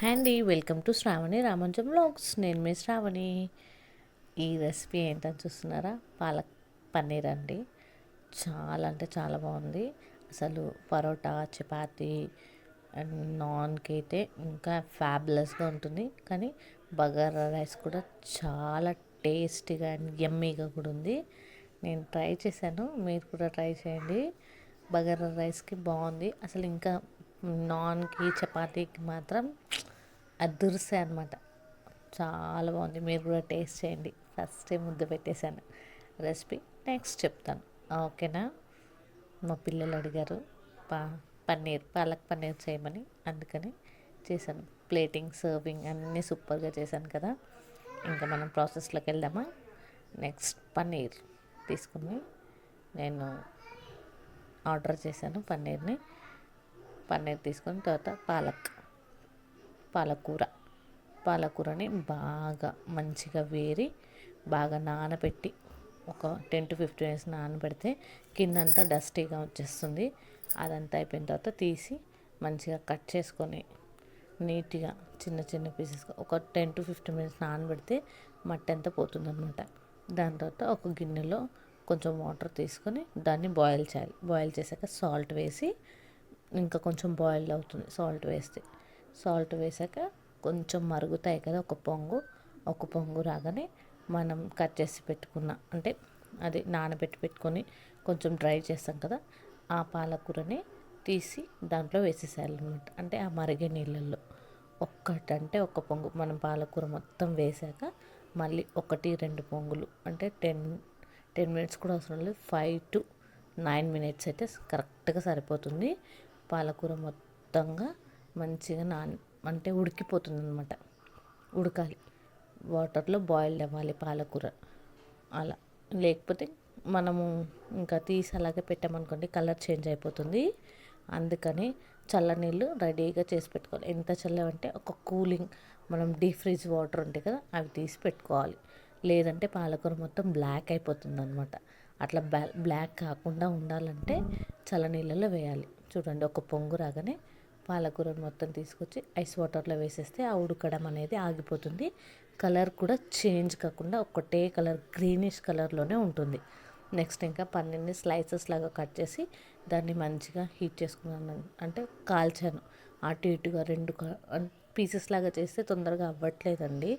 హ్యాండి welcome to Sravani Ramanjam vlogs నేను మీ శ్రావణి ఈ రెసిపీ ఏంటని చూస్తున్నారా? పాలక్ పన్నీర్ అండి. చాలా అంటే చాలా బాగుంది. అసలు పరోటా చపాతి అండ్ నాన్కి అయితే ఇంకా ఫ్యాబులస్గా ఉంటుంది. కానీ బగారా రైస్ కూడా చాలా టేస్టీగా అండ్ యమ్మీగా కూడా ఉంది. నేను ట్రై చేశాను. మీరు కూడా ట్రై చేయండి. బగారా రైస్కి బాగుంది. అసలు ఇంకా నాన్కి చపాతీకి మాత్రం అదురుసే అనమాట చాలా బాగుంది. మీరు కూడా టేస్ట్ చేయండి. ఫస్ట్ ముద్ద పెట్టేశాను. రెసిపీ నెక్స్ట్ చెప్తాను. ఓకేనా? మా పిల్లలు అడిగారు పా పన్నీర్ పాలక్ పన్నీర్ చేయమని. అందుకని చేశాను. ప్లేటింగ్ సర్వింగ్ అన్నీ సూపర్గా చేశాను కదా. ఇంకా మనం ప్రాసెస్లోకి వెళ్దామా? నెక్స్ట్ పన్నీర్ తీసుకుని నేను ఆర్డర్ చేశాను పన్నీర్ని. పన్నీర్ తీసుకొని తర్వాత పాలక్ పాలకూర. పాలకూరని బాగా మంచిగా వేరి బాగా నానబెట్టి ఒక టెన్ టు ఫిఫ్టీన్ మినిట్స్ నానబెడితే కిందంతా డస్టీగా వచ్చేస్తుంది. అదంతా అయిపోయిన తర్వాత తీసి మంచిగా కట్ చేసుకొని నీట్గా చిన్న చిన్న పీసెస్గా ఒక టెన్ టు ఫిఫ్టీన్ మినిట్స్ నానబెడితే మట్టి అంతా పోతుందనమాట దాని తర్వాత ఒక గిన్నెలో కొంచెం వాటర్ తీసుకొని దాన్ని బాయిల్ చేయాలి. బాయిల్ చేశాక సాల్ట్ వేసి ఇంకా కొంచెం బాయిల్ అవుతుంది. సాల్ట్ వేస్తే. సాల్ట్ వేసాక కొంచెం మరుగుతాయి కదా ఒక పొంగు. ఒక పొంగు రాగానే మనం కట్ చేసి పెట్టుకున్న అంటే అది నానబెట్టి పెట్టుకొని కొంచెం డ్రై చేస్తాం కదా ఆ పాలకూరని తీసి దాంట్లో వేసేసేయాలన్నమాట. అంటే ఆ మరిగే నీళ్ళల్లో. ఒక్కటంటే ఒక పొంగు. మనం పాలకూర మొత్తం వేసాక మళ్ళీ ఒకటి రెండు పొంగులు. అంటే టెన్ టెన్ మినిట్స్ కూడా అవసరం లేదు. ఫైవ్ టు నైన్ మినిట్స్ అయితే కరెక్ట్గా సరిపోతుంది. పాలకూర మొత్తంగా మంచిగా నాన్ అంటే ఉడికిపోతుంది అనమాట ఉడకాలి. వాటర్లో బాయిల్డ్ అవ్వాలి పాలకూర. అలా. లేకపోతే మనము ఇంకా తీసి అలాగే పెట్టామనుకోండి కలర్ చేంజ్ అయిపోతుంది. అందుకని చల్ల నీళ్ళు రెడీగా చేసి పెట్టుకోవాలి. ఎంత చల్లవంటే ఒక కూలింగ్ మనం డీప్ ఫ్రిడ్జ్ వాటర్ ఉంటాయి కదా అవి తీసి పెట్టుకోవాలి. లేదంటే పాలకూర మొత్తం బ్లాక్ అయిపోతుంది అనమాట అట్లా బ్లాక్ కాకుండా ఉండాలంటే చల్ల నీళ్ళలో వేయాలి. చూడండి ఒక పొంగు రాగానే పాలకూరను మొత్తం తీసుకొచ్చి ఐస్ వాటర్లో వేసేస్తే ఆ ఉడకడం అనేది ఆగిపోతుంది. కలర్ కూడా చేంజ్ కాకుండా ఒకటే కలర్ గ్రీనిష్ కలర్లోనే ఉంటుంది. నెక్స్ట్ ఇంకా పన్నీర్ని స్లైసెస్ లాగా కట్ చేసి దాన్ని మంచిగా హీట్ చేసుకున్నాను. అంటే కాల్చాను. అటు ఇటుగా రెండు పీసెస్ లాగా చేస్తే తొందరగా అవ్వట్లేదండి.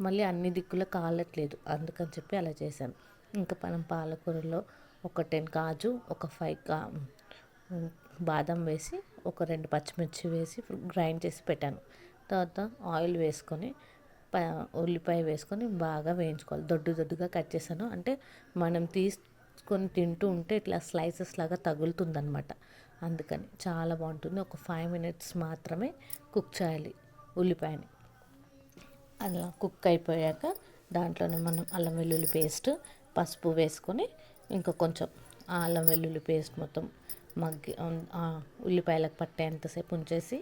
మళ్ళీ అన్ని దిక్కులో కాలట్లేదు. అందుకని చెప్పి అలా చేశాను. ఇంకా మనం పాలకూరలో ఒక టెన్ కాజు ఒక ఫైవ్ కా బాదం వేసి ఒక రెండు పచ్చిమిర్చి వేసి గ్రైండ్ చేసి పెట్టాను. తర్వాత ఆయిల్ వేసుకొని ప ఉల్లిపాయ వేసుకొని బాగా వేయించుకోవాలి. దొడ్డు దొడ్డుగా కట్ చేశాను. అంటే మనం తీసుకొని తింటూ ఉంటే ఇట్లా స్లైసెస్ లాగా తగులుతుందనమాట అందుకని చాలా బాగుంటుంది. ఒక ఫైవ్ మినిట్స్ మాత్రమే కుక్ చేయాలి ఉల్లిపాయని. అలా కుక్ అయిపోయాక దాంట్లోనే మనం అల్లం వెల్లుల్లి పేస్ట్ పసుపు వేసుకొని ఇంకా కొంచెం అల్లం వెల్లుల్లి పేస్ట్ మొత్తం మగ్గి ఉల్లిపాయలకు పట్టేంతసేపు ఉంచేసి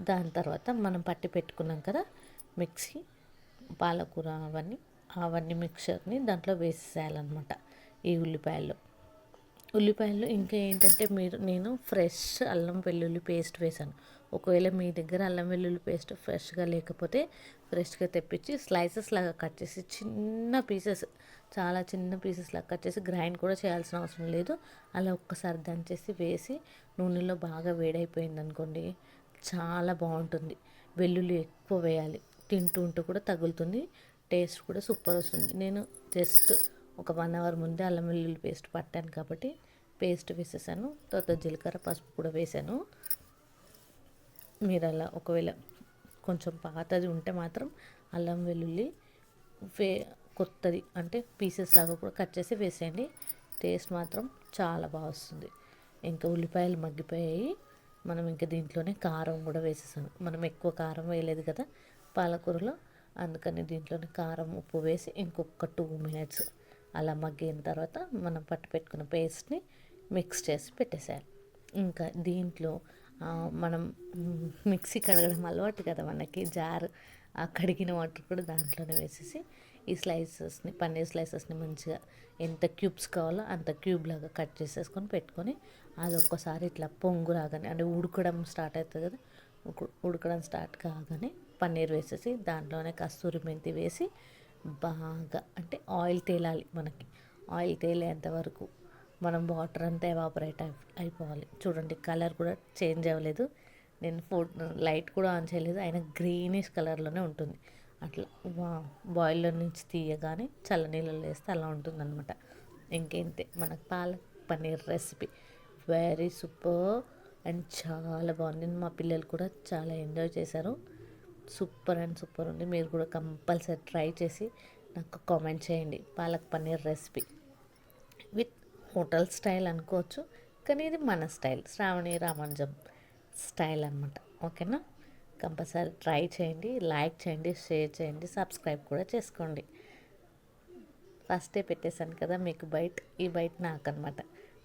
దాని తర్వాత మనం పట్టి పెట్టుకున్నాం కదా మిక్సీ పాలకూర అవన్నీ అవన్నీ మిక్చర్ని దాంట్లో వేసేయాలన్నమాట ఈ ఉల్లిపాయలు ఉల్లిపాయలు ఇంకా ఏంటంటే మీరు నేను ఫ్రెష్ అల్లం వెల్లుల్లి పేస్ట్ వేసాను. ఒకవేళ మీ దగ్గర అల్లం వెల్లుల్లి పేస్ట్ ఫ్రెష్గా లేకపోతే ఫ్రెష్గా తెప్పించి స్లైసెస్ లాగా కట్ చేసి చిన్న పీసెస్ చాలా చిన్న పీసెస్ లాగా కట్ చేసి గ్రైండ్ కూడా చేయాల్సిన అవసరం లేదు. అలా ఒక్కసారి దంచేసి వేసి నూనెలో బాగా వేడైపోయింది అనుకోండి చాలా బాగుంటుంది. వెల్లుల్లి ఎక్కువ వేయాలి తింటూ ఉంటూ కూడా తగులుతుంది టేస్ట్ కూడా సూపర్ వస్తుంది. నేను జస్ట్ ఒక వన్ అవర్ ముందే అల్లం వెల్లుల్లి పేస్ట్ పట్టాను కాబట్టి పేస్ట్ వేసేసాను. తర్వాత జీలకర్ర పసుపు కూడా వేసాను. మీరు అలా ఒకవేళ కొంచెం పాతది ఉంటే మాత్రం అల్లం వెల్లుల్లి వే కొత్తది అంటే పీసెస్ లాగా కూడా కట్ చేసి వేసేయండి. టేస్ట్ మాత్రం చాలా బాగా వస్తుంది. ఇంకా ఉల్లిపాయలు మగ్గిపోయాయి. మనం ఇంకా దీంట్లోనే కారం కూడా వేసేసాను. మనం ఎక్కువ కారం వేయలేదు కదా పాలకూరలో. అందుకని దీంట్లోనే కారం ఉప్పు వేసి ఇంకొక టూ మినిట్స్ అలా మగ్గిన తర్వాత మనం పట్టు పెట్టుకున్న పేస్ట్ని మిక్స్ చేసి పెట్టేసేయాలి. ఇంకా దీంట్లో మనం మిక్సీ కడగడం అలవాటు కదా మనకి జార్ ఆ కడిగిన వాటర్ కూడా దాంట్లోనే వేసేసి ఈ స్లైసెస్ని పన్నీర్ స్లైసెస్ని మంచిగా ఎంత క్యూబ్స్ కావాలో అంత క్యూబ్ లాగా కట్ చేసేసుకొని పెట్టుకొని అది ఒక్కసారి ఇట్లా పొంగు రాగానే అంటే ఉడకడం స్టార్ట్ అవుతుంది కదా ఉడకడం స్టార్ట్ కాగానే పన్నీర్ వేసేసి దాంట్లోనే కస్తూరి మెంతి వేసి బాగా అంటే ఆయిల్ తేలాలి మనకి ఆయిల్ తేలేంత వరకు మనం వాటర్ అంతా ఎవాపరేట్ అయిపోవాలి. చూడండి కలర్ కూడా చేంజ్ అవ్వలేదు. నేను ఫో లైట్ కూడా ఆన్ చేయలేదు. అయినా గ్రీనిష్ కలర్లోనే ఉంటుంది. అట్లా బాయిలర్ నుంచి తీయగానే చల్లనీళ్ళలో వేస్తే అలా ఉంటుంది అనమాట ఇంకేంతే మనకు palak paneer recipe very super and చాలా బాగుంది. మా పిల్లలు కూడా చాలా ఎంజాయ్ చేశారు. సూపర్ అండ్ సూపర్ ఉంది. మీరు కూడా కంపల్సరీ ట్రై చేసి నాకు కామెంట్ చేయండి. Palak paneer recipe hotel style అనుకోవచ్చు కానీ ఇది మన స్టైల్. శ్రావణి రామంజం స్టైల్ అనమాట ఓకేనా? కంపల్సరీ ట్రై చేయండి లైక్ చేయండి షేర్ చేయండి సబ్స్క్రైబ్ కూడా చేసుకోండి. ఫస్టే పెట్టేశాను కదా మీకు బయట ఈ బయట నాకు అనమాట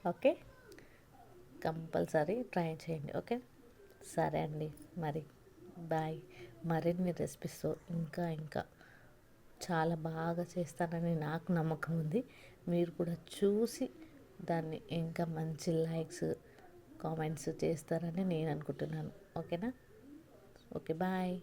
ఓకే? కంపల్సరీ ట్రై చేయండి ఓకే? సరే అండి మరి బాయ్. మరిన్ని రెసిపీస్తో ఇంకా ఇంకా చాలా బాగా చేస్తానని నాకు నమ్మకం ఉంది. మీరు కూడా చూసి దాన్ని ఇంకా మంచి లైక్స్ కామెంట్స్ చేస్తారని నేను అనుకుంటున్నాను. ఓకేనా? Okay bye.